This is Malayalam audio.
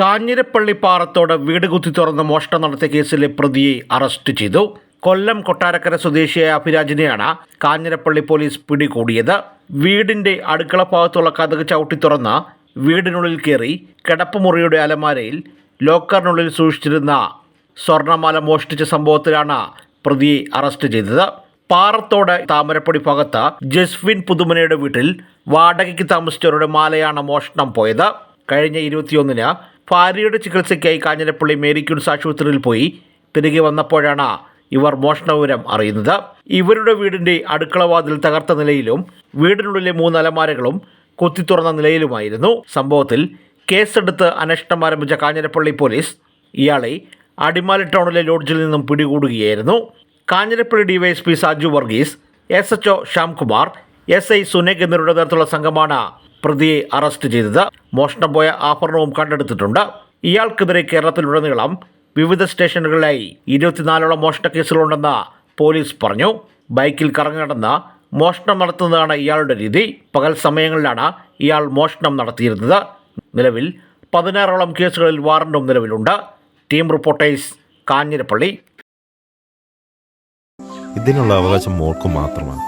കാഞ്ഞിരപ്പള്ളി പാറത്തോട് വീട് കുത്തി തുറന്ന് മോഷണം നടത്തിയ കേസിലെ പ്രതിയെ അറസ്റ്റ് ചെയ്തു. കൊല്ലം കൊട്ടാരക്കര സ്വദേശിയായ അഭിരാജിനെയാണ് കാഞ്ഞിരപ്പള്ളി പോലീസ് പിടികൂടിയത്. വീടിന്റെ അടുക്കള ഭാഗത്തുള്ള കഥക് ചവിട്ടി തുറന്ന് വീടിനുള്ളിൽ കയറി കിടപ്പുമുറിയുടെ അലമാരയിൽ ലോക്കറിനുള്ളിൽ സൂക്ഷിച്ചിരുന്ന സ്വർണമാല മോഷ്ടിച്ച സംഭവത്തിലാണ് പ്രതിയെ അറസ്റ്റ് ചെയ്തത്. പാറത്തോട് താമരപ്പൊടി ഭാഗത്ത് ജസ്വിൻ പുതുമനയുടെ വീട്ടിൽ വാടകയ്ക്ക് താമസിച്ചവരുടെ മാലയാണ് മോഷണം പോയത്. കഴിഞ്ഞ ഇരുപത്തിയൊന്നിന് ഭാര്യയുടെ ചികിത്സയ്ക്കായി കാഞ്ഞിരപ്പള്ളി മേരി ക്യൂൻസ് ആശുപത്രിയിൽ പോയി. തിരികെ വന്നപ്പോഴാണ് ഇവർ മോഷണവിവരം അറിയുന്നത്. ഇവരുടെ വീടിന്റെ അടുക്കളവാതിൽ തകർത്ത നിലയിലും വീടിനുള്ളിലെ മൂന്ന് അലമാരകളും കൊത്തി തുറന്ന നിലയിലുമായിരുന്നു. സംഭവത്തിൽ കേസെടുത്ത് അന്വേഷണം ആരംഭിച്ച കാഞ്ഞിരപ്പള്ളി പോലീസ് ഇയാളെ അടിമാലി ടൗണിലെ ലോഡ്ജിൽ നിന്നും പിടികൂടുകയായിരുന്നു. Kanjirappally DYSP Saju Varghese S H O Shyamkumar S I Sunek എന്നിവരുടെ നേതൃത്വമുള്ള സംഘമാണ് പ്രതിയെ അറസ്റ്റ് ചെയ്തത്. മോഷണം പോയ ആഭരണവും കണ്ടെടുത്തിട്ടുണ്ട്. ഇയാൾക്കെതിരെ കേരളത്തിലുടനീളം വിവിധ സ്റ്റേഷനുകളിലായി ഇരുപത്തിനാലോളം മോഷണ കേസുകളുണ്ടെന്ന് പോലീസ് പറഞ്ഞു. ബൈക്കിൽ കറങ്ങി നടന്ന് മോഷണം നടത്തുന്നതാണ് ഇയാളുടെ രീതി. പകൽ സമയങ്ങളിലാണ് ഇയാൾ മോഷണം നടത്തിയിരുന്നത്. നിലവിൽ പതിനാറോളം കേസുകളിൽ വാറണ്ടും നിലവിലുണ്ട്. Team reporters Kanjirappally. ഇതിനുള്ള അവകാശം മോൾക്ക് മാത്രമാണ്.